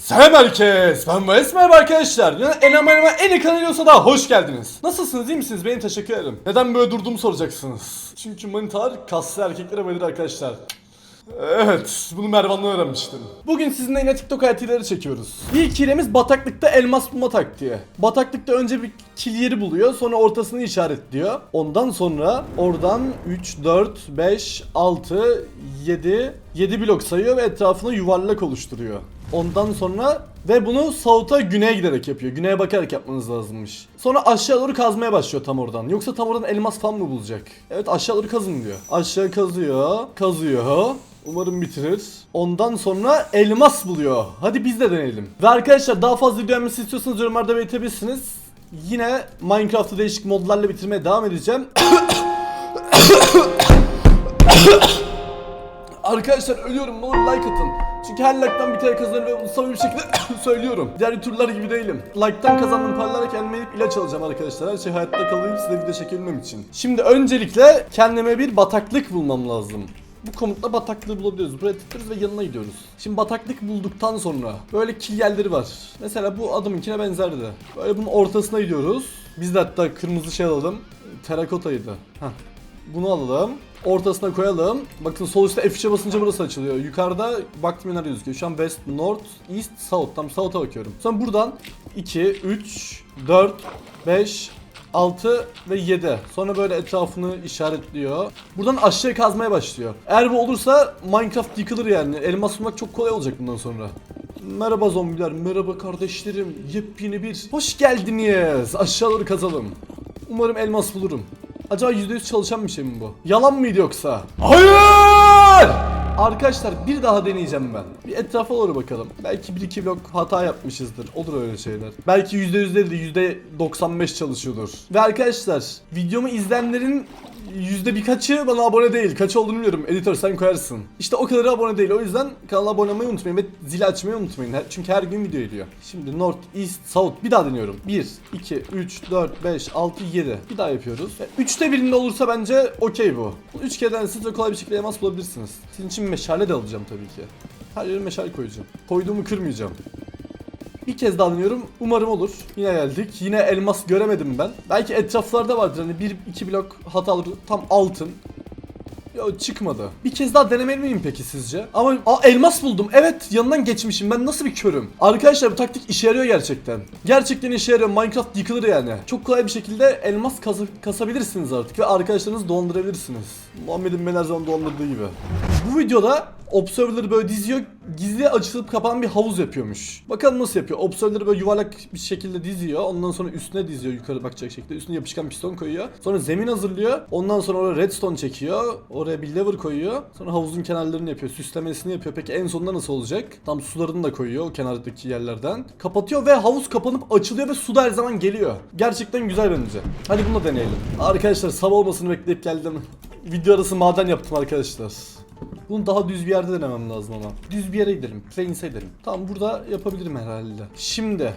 Selam herkes. Ben Mayıs merhaba arkadaşlar. Yani en ama en iyi kanalıyorsa da hoş geldiniz. Nasılsınız iyi misiniz? Benim teşekkür ederim. Neden böyle durduğumu soracaksınız. Çünkü manitalar kaslı erkeklere bayılır arkadaşlar. Evet, bunu Mervan'la öğrenmiştim. Bugün sizinle yine TikTok hayatları çekiyoruz. İlk hilemiz bataklıkta elmas bulma taktiği. Bataklıkta önce bir kil yeri buluyor, sonra ortasını işaretliyor. Ondan sonra oradan 3, 4, 5, 6, 7, 7 blok sayıyor ve etrafına yuvarlak oluşturuyor. Ondan sonra ve bunu South'a güneye giderek yapıyor. Güneye bakarak yapmanız lazımmış. Sonra aşağı doğru kazmaya başlıyor tam oradan. Yoksa tam oradan elmas falan mı bulacak? Evet aşağı doğru kazın diyor. Aşağı kazıyor, kazıyor. Umarım bitirir. Ondan sonra elmas buluyor. Hadi biz de deneyelim. Ve arkadaşlar daha fazla video gelmesi istiyorsanız yorumlarda belirtebilirsiniz. Yine Minecraft'ı değişik modlarla bitirmeye devam edeceğim. Arkadaşlar ölüyorum ne like atın. Çünkü her like'tan bir kere kazanıyorum. Samimi bir şekilde söylüyorum. Diğer YouTuber'lar gibi değilim. Like'tan kazandığım paralarla kendime gidip ilaç alacağım arkadaşlar. Her şey hayatta kalayım size video çekebilmem için. Şimdi öncelikle kendime bir bataklık bulmam lazım. Bu komutla bataklığı bulabiliyoruz. Buraya tıklıyoruz ve yanına gidiyoruz. Şimdi bataklık bulduktan sonra böyle kil yerleri var. Mesela bu adamınkine benzerdi. Böyle bunun ortasına gidiyoruz. Biz de hatta kırmızı şey alalım. Terakotaydı. Heh. Bunu alalım. Ortasına koyalım. Bakın sol üstte F3'e basınca burası açılıyor. Yukarıda baktım nerede gözüküyor. Şu an West, North, East, South. Tam South'a bakıyorum. Sonra buradan 2, 3, 4, 5, 6 ve 7. Sonra böyle etrafını işaretliyor. Buradan aşağıya kazmaya başlıyor. Eğer bu olursa Minecraft yıkılır yani. Elmas bulmak çok kolay olacak bundan sonra. Merhaba zombiler, merhaba kardeşlerim. Yepyeni bir hoş geldiniz. Aşağı doğru kazalım. Umarım elmas bulurum. Acaba %100 çalışan bir şey mi bu? Yalan mıydı yoksa? Hayır! Arkadaşlar bir daha deneyeceğim ben. Bir etrafa doğru bakalım. Belki 1-2 blok hata yapmışızdır. Olur öyle şeyler. Belki %100 değil de %95 çalışıyordur. Ve arkadaşlar videomu izleyenlerin yüzde birkaçı bana abone değil. Kaç olduğunu bilmiyorum. Editör sen koyarsın. İşte o kadarı abone değil. O yüzden kanala abone olmayı unutmayın ve zili açmayı unutmayın. Çünkü her gün video geliyor. Şimdi North, East, South bir daha deniyorum. 1, 2, 3, 4, 5, 6, 7. Bir daha yapıyoruz. Ve Üçte birinde olursa bence okey bu. Üç kere denerseniz ve kolay bir şekilde elmas bulabilirsiniz. Sizin için meşale de alacağım tabii ki. Her yere meşale koyacağım. Koyduğumu kırmayacağım. Bir kez daha deniyorum. Umarım olur. Yine geldik. Yine elmas göremedim ben. Belki etraflarda vardır hani bir iki blok hatalı tam altın. Ya çıkmadı. Bir kez daha denemeli miyim peki sizce? Ama Aa, elmas buldum. Evet yanından geçmişim. Ben nasıl bir körüm? Arkadaşlar bu taktik işe yarıyor gerçekten. Gerçekten işe yarıyor. Minecraft yıkılır yani. Çok kolay bir şekilde elmas kazı- kasabilirsiniz artık ve arkadaşlarınızı dondurabilirsiniz. Muhammed'in beni her zaman dondurduğu gibi. Bu videoda Observer'ları böyle diziyor. Gizli açılıp kapanan bir havuz yapıyormuş. Bakalım nasıl yapıyor. Observer'ları böyle yuvarlak bir şekilde diziyor. Ondan sonra üstüne diziyor yukarı bakacak şekilde. Üstüne yapışkan piston koyuyor. Sonra zemin hazırlıyor. Ondan sonra oraya redstone çekiyor. Oraya bir lever koyuyor. Sonra havuzun kenarlarını yapıyor. Süslemesini yapıyor. Peki en sonunda nasıl olacak? Tam sularını da koyuyor o kenardaki yerlerden. Kapatıyor ve havuz kapanıp açılıyor ve su da her zaman geliyor. Gerçekten güzel bence. Hadi bunu da deneyelim. Arkadaşlar sabah olmasını bekleyip geldim. Video arası maden yaptım arkadaşlar. Bunu daha düz bir yerde denemem lazım ama. Düz bir yere gidelim. Plain'se gidelim. Tamam burada yapabilirim herhalde. Şimdi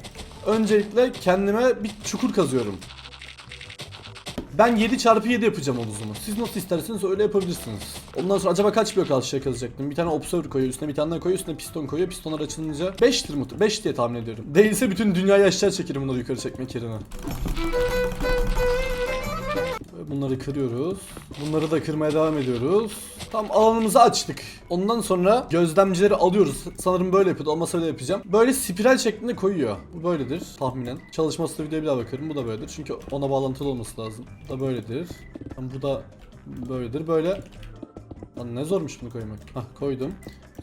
öncelikle kendime bir çukur kazıyorum. Ben 7 çarpı 7 yapacağım havuzumu. Siz nasıl isterseniz öyle yapabilirsiniz. Ondan sonra acaba kaç blok aşağıya kazacaktım? Bir tane observer koyuyor, üstüne bir tane daha koyuyor, üstüne piston koyuyor. Pistonlar açılınca 5'tir mutlaka. 5 diye tahmin ediyorum. Değilse bütün dünyayı aşağı çekerim bunları yukarı çekmek yerine. Bunları kırıyoruz. Bunları da kırmaya devam ediyoruz. Tam alanımızı açtık. Ondan sonra gözlemcileri alıyoruz. Sanırım böyle yapıyordu. Olmasa öyle yapacağım. Böyle spiral şeklinde koyuyor. Bu böyledir tahminen. Çalışması da videoya bir daha bakarım. Bu da böyledir. Çünkü ona bağlantılı olması lazım. Bu da böyledir. Bu da böyledir. Böyle. Lan ne zormuş bunu koymak. Hah koydum.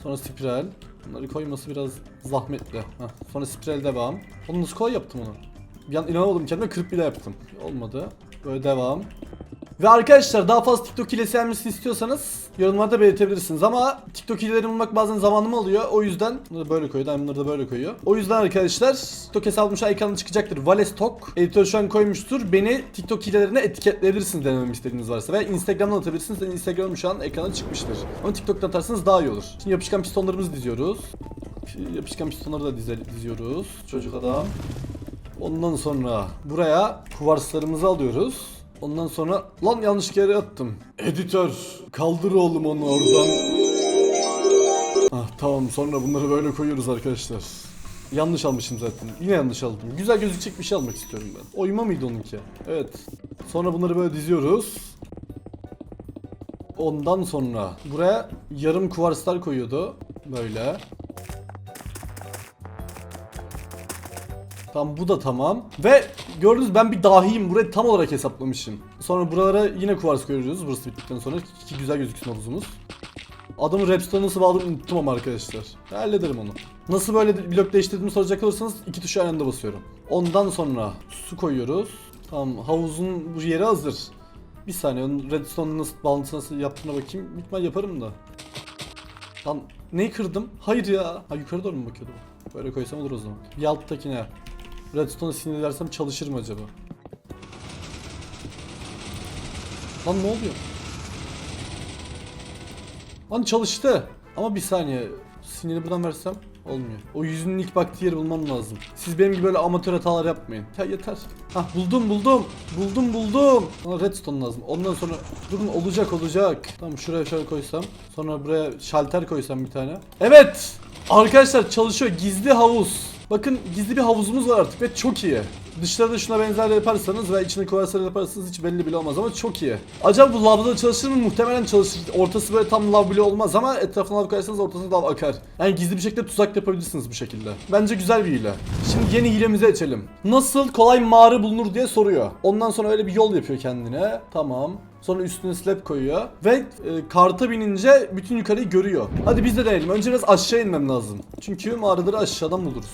Sonra spiral. Bunları koyması biraz zahmetli. Hah. Sonra spiral devam. Onu nasıl kolay yaptım onu? Bir an inanamadım kendime 40 bile yaptım. Olmadı. Böyle devam. Ve arkadaşlar daha fazla TikTok hilesi gelmesini istiyorsanız yorumlarda belirtebilirsiniz ama TikTok hileleri bulmak bazen zamanımı alıyor. O yüzden bunları böyle koyuyor, daha bunları da böyle koyuyor. O yüzden arkadaşlar TikTok hesabım şu an ekranda çıkacaktır. Valestok. Editör şu an koymuştur. Beni TikTok hilelerine etiketleyebilirsiniz denememi istediğiniz varsa. Ve Instagram'dan atabilirsiniz. Benim Instagram'ım şu an ekrana çıkmıştır. Ama TikTok'tan atarsanız daha iyi olur. Şimdi yapışkan pistonlarımızı diziyoruz. Yapışkan pistonları da diziyoruz. Çocuk adam. Ondan sonra buraya kuvarslarımızı alıyoruz. Ondan sonra lan yanlış yere attım. Editör kaldır oğlum onu oradan. Ah tamam sonra bunları böyle koyuyoruz arkadaşlar. Yanlış almışım zaten. Yine yanlış aldım. Güzel gözükecek bir şey almak istiyorum ben. Oyma mıydı onunki? Evet. Sonra bunları böyle diziyoruz. Ondan sonra buraya yarım kuvarslar koyuyordu. Böyle. Tamam bu da tamam. Ve gördünüz ben bir dahiyim. Burayı tam olarak hesaplamışım. Sonra buralara yine kuvars koyuyoruz. Burası bittikten sonra ki güzel gözüksün havuzumuz. Adamın redstone nasıl bağladığını unuttum ama arkadaşlar. Hallederim onu. Nasıl böyle blok değiştirdiğimi soracak olursanız iki tuşa aynı anda basıyorum. Ondan sonra su koyuyoruz. Tamam havuzun bu yeri hazır. Bir saniye onun redstone nasıl bağlantısı nasıl yaptığına bakayım. İhtimal yaparım da. Lan neyi kırdım? Hayır ya. Ha yukarı doğru mu bakıyordum? Böyle koysam olur o zaman. Bir alttakine. Redstone'u sinirlersem çalışır mı acaba? Lan ne oluyor? Lan çalıştı. Ama bir saniye. Sinyali buradan versem olmuyor. O yüzünün ilk baktığı yeri bulmam lazım. Siz benim gibi böyle amatör hatalar yapmayın. Ya yeter. Hah buldum buldum. Buldum buldum. Bana redstone lazım. Ondan sonra durun olacak olacak. Tamam şuraya şöyle koysam. Sonra buraya şalter koysam bir tane. Evet. Arkadaşlar çalışıyor. Gizli havuz. Bakın gizli bir havuzumuz var artık ve çok iyi. Dışarıda şuna benzer yaparsanız ve içine koyarsanız yaparsanız hiç belli bile olmaz ama çok iyi. Acaba bu lavda çalışır mı? Muhtemelen çalışır. Ortası böyle tam lav bile olmaz ama etrafına lav koyarsanız ortasına lav akar. Yani gizli bir şekilde tuzak da yapabilirsiniz bu şekilde. Bence güzel bir hile. Şimdi yeni hilemizi açalım. Nasıl kolay mağara bulunur diye soruyor. Ondan sonra öyle bir yol yapıyor kendine. Tamam. Sonra üstüne slab koyuyor ve e, karta binince bütün yukarıyı görüyor. Hadi biz de deneyelim. Önce biraz aşağı inmem lazım. Çünkü mağaraları aşağıdan buluruz.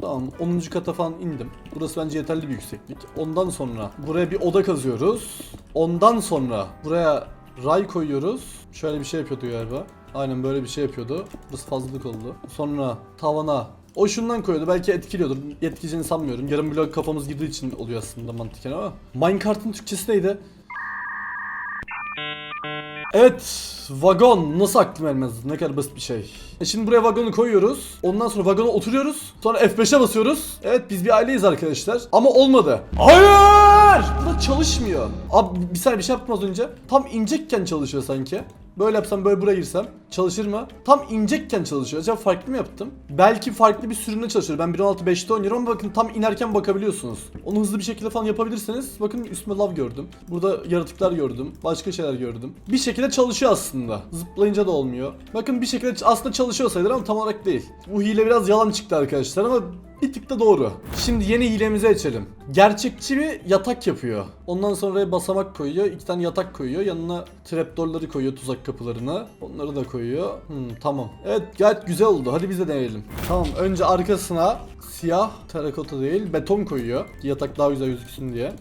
Tamam 10. kata falan indim. Burası bence yeterli bir yükseklik. Ondan sonra buraya bir oda kazıyoruz. Ondan sonra buraya ray koyuyoruz. Şöyle bir şey yapıyordu galiba. Aynen böyle bir şey yapıyordu. Burası fazlalık oldu. Sonra tavana o şundan koyuyordu. Belki etkiliyordur. Etkileyeceğini sanmıyorum. Yarım blok kafamız girdiği için oluyor aslında mantıken ama. Minecart'ın Türkçesi neydi? Evet, vagon nasıl aklım ermez? Ne kadar basit bir şey. E şimdi buraya vagonu koyuyoruz. Ondan sonra vagona oturuyoruz. Sonra F5'e basıyoruz. Evet biz bir aileyiz arkadaşlar. Ama olmadı. Hayır! Bu da çalışmıyor. Abi bir saniye bir şey yaptım az önce. Tam inecekken çalışıyor sanki. Böyle yapsam böyle buraya girsem çalışır mı? Tam inecekken çalışıyor. Acaba farklı mı yaptım? Belki farklı bir sürümde çalışıyor. Ben 1.16.5'te oynuyorum ama bakın tam inerken bakabiliyorsunuz. Onu hızlı bir şekilde falan yapabilirseniz bakın üstüme lav gördüm. Burada yaratıklar gördüm. Başka şeyler gördüm. Bir şekilde çalışıyor aslında. Zıplayınca da olmuyor. Bakın bir şekilde aslında çalışıyor sayılır ama tam olarak değil. Bu hile biraz yalan çıktı arkadaşlar ama bir tık da doğru. Şimdi yeni hilemizi açalım. Gerçekçi bir yatak yapıyor. Ondan sonra basamak koyuyor. iki tane yatak koyuyor. Yanına trapdoorları koyuyor tuzak kapılarına. Onları da koyuyor. Hmm, tamam. Evet gayet güzel oldu. Hadi biz de deneyelim. Tamam önce arkasına siyah terakota değil beton koyuyor. Yatak daha güzel gözüksün diye.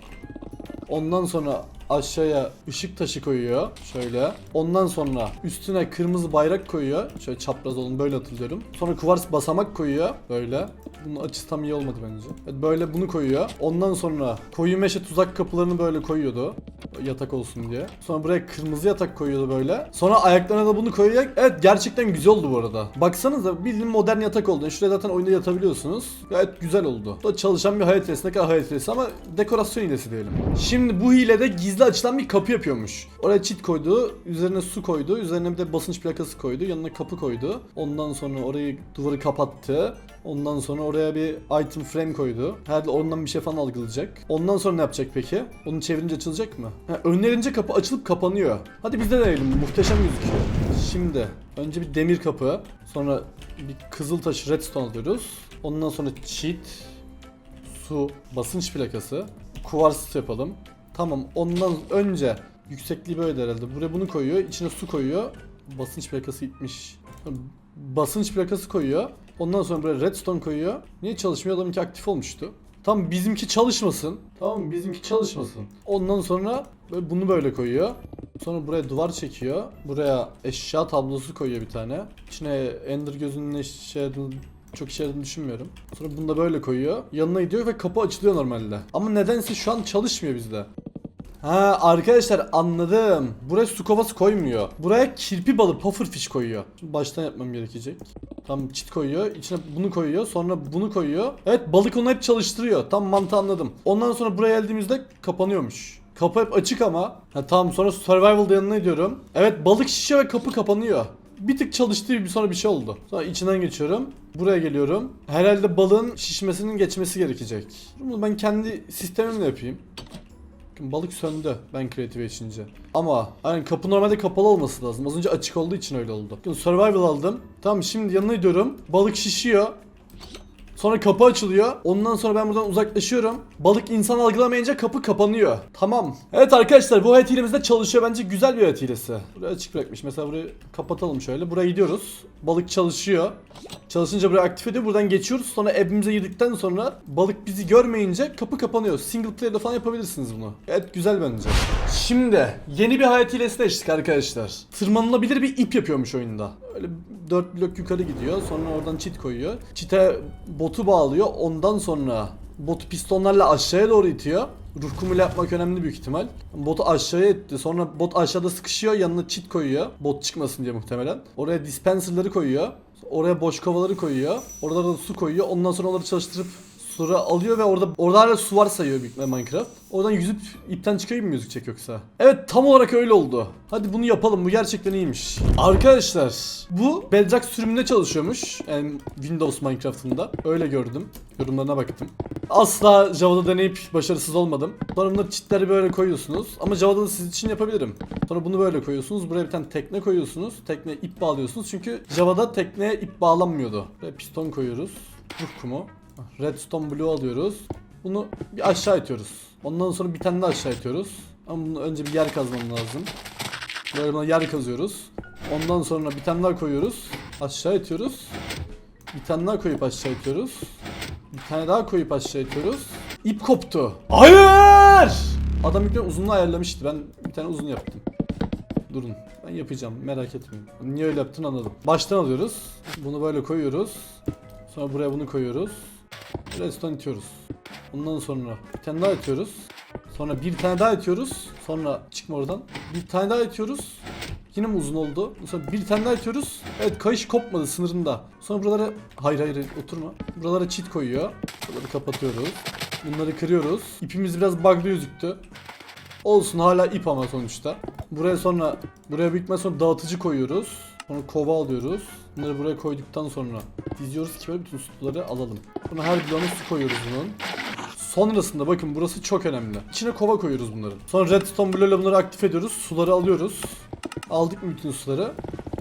Ondan sonra aşağıya ışık taşı koyuyor. Şöyle. Ondan sonra üstüne kırmızı bayrak koyuyor. Şöyle çapraz olun böyle hatırlıyorum. Sonra kuvars basamak koyuyor. Böyle. Bunun açısı tam iyi olmadı bence. Evet, böyle bunu koyuyor. Ondan sonra koyu meşe tuzak kapılarını böyle koyuyordu. Yatak olsun diye. Sonra buraya kırmızı yatak koyuyordu böyle. Sonra ayaklarına da bunu koyuyor. Evet gerçekten güzel oldu bu arada. Baksanıza bildiğin modern yatak oldu. Şuraya zaten oyunda yatabiliyorsunuz. Gayet güzel oldu. Bu da çalışan bir hayat hilesi. Ne kadar hayat hilesi ama dekorasyon hilesi diyelim. Şimdi bu hilede gizli açılan bir kapı yapıyormuş. Oraya çit koydu. Üzerine su koydu. Üzerine bir de basınç plakası koydu. Yanına kapı koydu. Ondan sonra orayı duvarı kapattı. Ondan sonra oraya bir item frame koydu. Herhalde ondan bir şey falan algılayacak. Ondan sonra ne yapacak peki? Onu çevirince açılacak mı? Ha, önlerince kapı açılıp kapanıyor. Hadi biz de deneyelim. Muhteşem gözüküyor. Şimdi önce bir demir kapı. Sonra bir kızıl taş redstone alıyoruz. Ondan sonra cheat, su, basınç plakası, kuvars yapalım. Tamam ondan önce yüksekliği böyle herhalde. Buraya bunu koyuyor. içine su koyuyor. Basınç plakası gitmiş. Basınç plakası koyuyor. Ondan sonra buraya redstone koyuyor. Niye çalışmıyor? Adamınki aktif olmuştu. Tamam bizimki çalışmasın. Tamam bizimki çalışmasın. Ondan sonra böyle bunu böyle koyuyor. Sonra buraya duvar çekiyor. Buraya eşya tablosu koyuyor bir tane. İçine Ender gözünün eşya çok işe düşünmüyorum. Sonra bunu da böyle koyuyor. Yanına gidiyor ve kapı açılıyor normalde. Ama nedense şu an çalışmıyor bizde. Ha arkadaşlar anladım. Buraya su kovası koymuyor. Buraya kirpi balı pufferfish koyuyor. Şimdi baştan yapmam gerekecek. Tam çit koyuyor. içine bunu koyuyor. Sonra bunu koyuyor. Evet balık onu hep çalıştırıyor. Tam mantığı anladım. Ondan sonra buraya geldiğimizde kapanıyormuş. Kapı hep açık ama. Ha tamam sonra survival'da yanına gidiyorum. Evet balık şişiyor ve kapı kapanıyor. bir tık çalıştığı bir sonra bir şey oldu. Sonra içinden geçiyorum. Buraya geliyorum. Herhalde balığın şişmesinin geçmesi gerekecek. Bunu ben kendi sistemimle yapayım. Balık söndü ben kreative içince. Ama aynen kapı normalde kapalı olması lazım. Az önce açık olduğu için öyle oldu. Survival aldım. Tamam şimdi yanına gidiyorum. Balık şişiyor. Sonra kapı açılıyor. Ondan sonra ben buradan uzaklaşıyorum. Balık insan algılamayınca kapı kapanıyor. Tamam. Evet arkadaşlar bu hayat hilemizde çalışıyor. Bence güzel bir hayat hilesi. Burayı açık bırakmış. Mesela burayı kapatalım şöyle. Buraya gidiyoruz. Balık çalışıyor. Çalışınca burayı aktif ediyor. Buradan geçiyoruz. Sonra evimize girdikten sonra balık bizi görmeyince kapı kapanıyor. Single player'da falan yapabilirsiniz bunu. Evet güzel bence. Şimdi yeni bir hayat hilesine geçtik arkadaşlar. Tırmanılabilir bir ip yapıyormuş oyunda. Öyle 4 blok yukarı gidiyor. Sonra oradan çit koyuyor. Çite botu bağlıyor. Ondan sonra botu pistonlarla aşağıya doğru itiyor. Ruh kumuyla yapmak önemli büyük ihtimal. Botu aşağıya itti. Sonra bot aşağıda sıkışıyor. Yanına çit koyuyor. Bot çıkmasın diye muhtemelen. Oraya dispenserları koyuyor. Oraya boş kovaları koyuyor. Orada da su koyuyor. Ondan sonra onları çalıştırıp Sonra alıyor ve orada orada hala su var sayıyor Minecraft. Oradan yüzüp ipten çıkıyor mu gözükecek yoksa? Evet tam olarak öyle oldu. Hadi bunu yapalım bu gerçekten iyiymiş. Arkadaşlar bu Bedrock sürümünde çalışıyormuş. Yani Windows Minecraft'ında. Öyle gördüm. Yorumlarına baktım. Asla Java'da deneyip başarısız olmadım. Sonra bunları çitleri böyle koyuyorsunuz. Ama Java'da da sizin için yapabilirim. Sonra bunu böyle koyuyorsunuz. Buraya bir tane tekne koyuyorsunuz. Tekne ip bağlıyorsunuz. Çünkü Java'da tekneye ip bağlanmıyordu. Buraya piston koyuyoruz. Ruh kumu. Redstone blue alıyoruz. Bunu bir aşağı itiyoruz. Ondan sonra bir tane daha aşağı itiyoruz. Ama bunu önce bir yer kazmam lazım. Böyle buna yer kazıyoruz. Ondan sonra bir tane daha koyuyoruz. Aşağı itiyoruz. Bir tane daha koyup aşağı itiyoruz. Bir tane daha koyup aşağı itiyoruz. İp koptu. Hayır! Adam ilk uzunluğu ayarlamıştı. Ben bir tane uzun yaptım. Durun. Ben yapacağım. Merak etmeyin. Niye öyle yaptın anladım. Baştan alıyoruz. Bunu böyle koyuyoruz. Sonra buraya bunu koyuyoruz. Redstone itiyoruz. Ondan sonra bir tane daha itiyoruz. Sonra bir tane daha itiyoruz. Sonra çıkma oradan. Bir tane daha itiyoruz. Yine mi uzun oldu? Sonra bir tane daha itiyoruz. Evet kayış kopmadı sınırında. Sonra buralara hayır hayır oturma. Buralara çit koyuyor. Buraları kapatıyoruz. Bunları kırıyoruz. İpimiz biraz bug'lı gözüktü. Olsun hala ip ama sonuçta. Buraya sonra buraya büyük sonra dağıtıcı koyuyoruz. Sonra kova alıyoruz. Bunları buraya koyduktan sonra diziyoruz ki böyle bütün suları alalım. Sonra her bloğuna su koyuyoruz bunun. Sonrasında bakın burası çok önemli. İçine kova koyuyoruz bunların. Sonra redstone bloğuyla bunları aktif ediyoruz. Suları alıyoruz. Aldık mı bütün suları?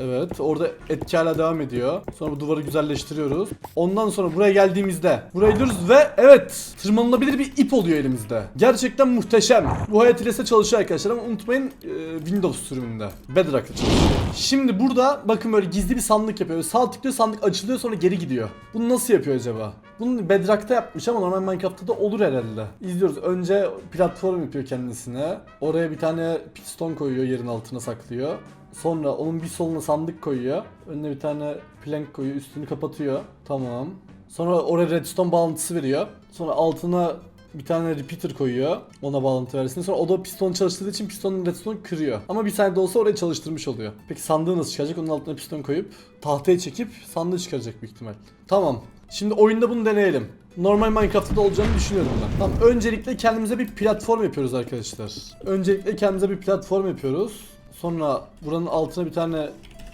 Evet orada etki hala devam ediyor. Sonra bu duvarı güzelleştiriyoruz. Ondan sonra buraya geldiğimizde buraya gidiyoruz ve evet tırmanılabilir bir ip oluyor elimizde. Gerçekten muhteşem. Bu hayat hilesi çalışıyor arkadaşlar ama unutmayın e, Windows sürümünde. Bedrock'ta çalışıyor. Şimdi burada bakın böyle gizli bir sandık yapıyor. Sağ tıklıyor sandık açılıyor sonra geri gidiyor. Bunu nasıl yapıyor acaba? Bunu Bedrock'ta yapmış ama normal Minecraft'ta da olur herhalde. İzliyoruz. Önce platform yapıyor kendisine. Oraya bir tane piston koyuyor yerin altına saklıyor. Sonra onun bir soluna sandık koyuyor. Önüne bir tane plank koyuyor. Üstünü kapatıyor. Tamam. Sonra oraya redstone bağlantısı veriyor. Sonra altına bir tane repeater koyuyor. Ona bağlantı versin. Sonra o da piston çalıştırdığı için pistonun redstone kırıyor. Ama bir saniye de olsa oraya çalıştırmış oluyor. Peki sandığı nasıl çıkacak? Onun altına piston koyup tahtaya çekip sandığı çıkaracak büyük ihtimal. Tamam. Şimdi oyunda bunu deneyelim. Normal Minecraft'ta da olacağını düşünüyorum ben. Tamam öncelikle kendimize bir platform yapıyoruz arkadaşlar. Öncelikle kendimize bir platform yapıyoruz. Sonra buranın altına bir tane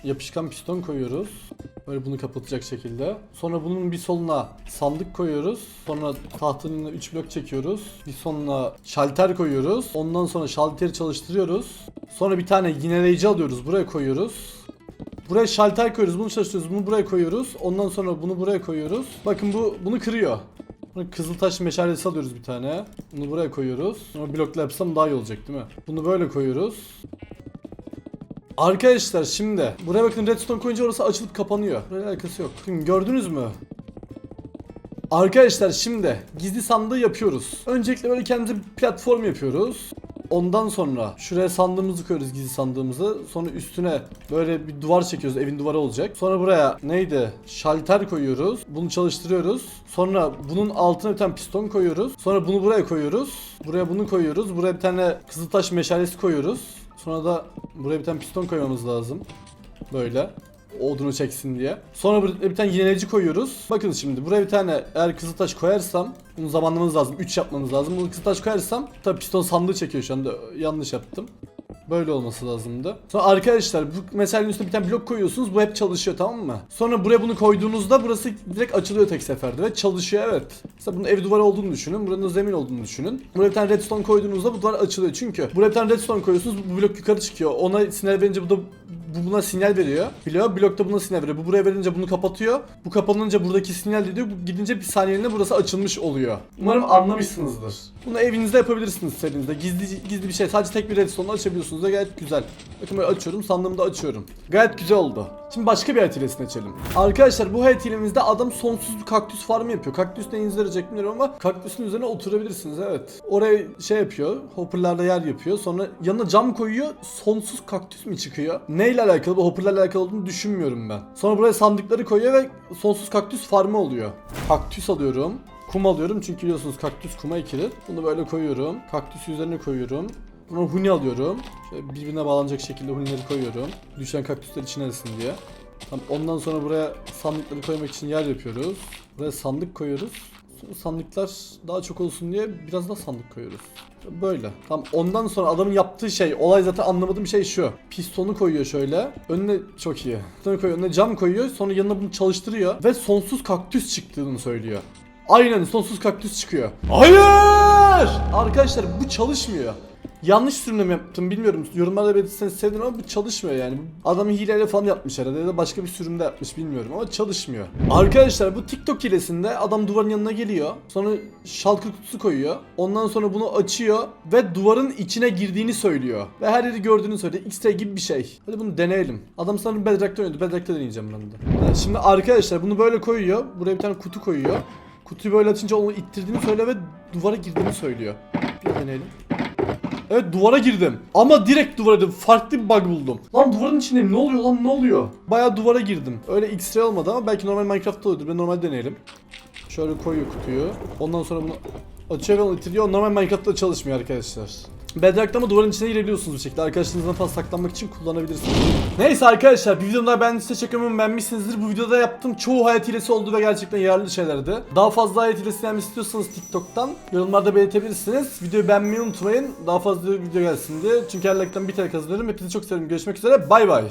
yapışkan piston koyuyoruz. Böyle bunu kapatacak şekilde. Sonra bunun bir soluna sandık koyuyoruz. Sonra tahtanın 3 blok çekiyoruz. Bir sonuna şalter koyuyoruz. Ondan sonra şalteri çalıştırıyoruz. Sonra bir tane yineleyici alıyoruz. Buraya koyuyoruz. Buraya şalter koyuyoruz. Bunu çalıştırıyoruz. Bunu buraya koyuyoruz. Ondan sonra bunu buraya koyuyoruz. Bakın bu bunu kırıyor. Sonra Kızıltaş meşalesi alıyoruz bir tane. Bunu buraya koyuyoruz. Sonra blokla yapsam daha iyi olacak değil mi? Bunu böyle koyuyoruz. Arkadaşlar şimdi buraya bakın redstone koyunca orası açılıp kapanıyor. Burayla alakası yok. Şimdi gördünüz mü? Arkadaşlar şimdi gizli sandığı yapıyoruz. Öncelikle böyle kendimize bir platform yapıyoruz. Ondan sonra şuraya sandığımızı koyuyoruz gizli sandığımızı. Sonra üstüne böyle bir duvar çekiyoruz. Evin duvarı olacak. Sonra buraya neydi? Şalter koyuyoruz. Bunu çalıştırıyoruz. Sonra bunun altına bir tane piston koyuyoruz. Sonra bunu buraya koyuyoruz. Buraya bunu koyuyoruz. Buraya bir tane kızıltaş meşalesi koyuyoruz. Sonra da buraya bir tane piston koymamız lazım. Böyle. Odunu çeksin diye. Sonra buraya bir tane yineleyici koyuyoruz. Bakın şimdi buraya bir tane eğer kızıltaş koyarsam bunu zamanlamanız lazım. 3 yapmanız lazım. Bunu kızıltaş koyarsam tabii piston sandığı çekiyor şu anda. Yanlış yaptım. Böyle olması lazımdı. Sonra arkadaşlar bu meselenin üstüne bir tane blok koyuyorsunuz. Bu hep çalışıyor tamam mı? Sonra buraya bunu koyduğunuzda burası direkt açılıyor tek seferde ve çalışıyor evet. Mesela bunun ev duvarı olduğunu düşünün. Buranın zemin olduğunu düşünün. Buraya bir tane redstone koyduğunuzda bu duvar açılıyor. Çünkü buraya bir tane redstone koyuyorsunuz bu blok yukarı çıkıyor. Ona sinyal verince bu da buna sinyal veriyor. Biliyor. Blok da buna sinyal veriyor. Bu buraya verince bunu kapatıyor. Bu kapanınca buradaki sinyal ediyor. Bu gidince bir saniyeliğine burası açılmış oluyor. Umarım anlamışsınızdır. Bunu evinizde yapabilirsiniz serinizde. Gizli gizli bir şey. Sadece tek bir redstone açabiliyorsunuz da gayet güzel. Bakın böyle açıyorum. Sandığımı da açıyorum. Gayet güzel oldu. Şimdi başka bir hayat geçelim. Arkadaşlar bu hayat adam sonsuz bir kaktüs farmı yapıyor. Kaktüs neyinize yarayacak bilmiyorum ama kaktüsün üzerine oturabilirsiniz evet. Oraya şey yapıyor. Hopperlarda yer yapıyor. Sonra yanına cam koyuyor. Sonsuz kaktüs mü çıkıyor? Neyle alakalı? Bu hopperlarla alakalı olduğunu düşünmüyorum ben. Sonra buraya sandıkları koyuyor ve sonsuz kaktüs farmı oluyor. Kaktüs alıyorum. Kum alıyorum çünkü biliyorsunuz kaktüs kuma ekilir. Bunu böyle koyuyorum. Kaktüsü üzerine koyuyorum. Bunu huni alıyorum. Şöyle birbirine bağlanacak şekilde hunileri koyuyorum. Düşen kaktüsler içine alsın diye. Tamam, ondan sonra buraya sandıkları koymak için yer yapıyoruz. Buraya sandık koyuyoruz. Sandıklar daha çok olsun diye biraz daha sandık koyuyoruz. Böyle. Tamam ondan sonra adamın yaptığı şey, olay zaten anlamadığım şey şu. Pistonu koyuyor şöyle. Önüne çok iyi. Pistonu koyuyor, önüne cam koyuyor. Sonra yanına bunu çalıştırıyor ve sonsuz kaktüs çıktığını söylüyor. Aynen sonsuz kaktüs çıkıyor. Hayır! Arkadaşlar bu çalışmıyor. Yanlış sürümle mi yaptım bilmiyorum. Yorumlarda belirtirseniz sevinirim ama bu çalışmıyor yani. Adam hileyle falan yapmış herhalde ya da başka bir sürümde yapmış bilmiyorum ama çalışmıyor. Arkadaşlar bu TikTok hilesinde adam duvarın yanına geliyor. Sonra şalkır kutusu koyuyor. Ondan sonra bunu açıyor ve duvarın içine girdiğini söylüyor. Ve her yeri gördüğünü söylüyor. X-ray gibi bir şey. Hadi bunu deneyelim. Adam sanırım Bedrock'ta oynuyordu. Bedrock'ta deneyeceğim ben de. Yani şimdi arkadaşlar bunu böyle koyuyor. Buraya bir tane kutu koyuyor. Kutuyu böyle açınca onu ittirdiğini söylüyor ve duvara girdiğini söylüyor. Bir deneyelim. Evet duvara girdim. Ama direkt duvara girdim. Farklı bir bug buldum. Lan duvarın içindeyim. Ne oluyor lan ne oluyor? Bayağı duvara girdim. Öyle X-ray olmadı ama belki normal Minecraft'ta oluyordur. Ben normal deneyelim. Şöyle koyuyor kutuyu. Ondan sonra bunu açıyor ve itiriyor. Normal Minecraft'ta çalışmıyor arkadaşlar. Bedrock'ta duvarın içine girebiliyorsunuz bu şekilde. Arkadaşlarınızdan falan saklanmak için kullanabilirsiniz. Neyse arkadaşlar bir videomda beğendiyseniz teşekkür ederim. Beğenmişsinizdir. Bu videoda yaptığım çoğu hayat hilesi oldu ve gerçekten yararlı şeylerdi. Daha fazla hayat hilesi gelmek istiyorsanız TikTok'tan yorumlarda belirtebilirsiniz. Videoyu beğenmeyi unutmayın. Daha fazla video gelsin diye. Çünkü her like'tan bir tane kazanırım. Hepinizi çok seviyorum. Görüşmek üzere. Bay bay.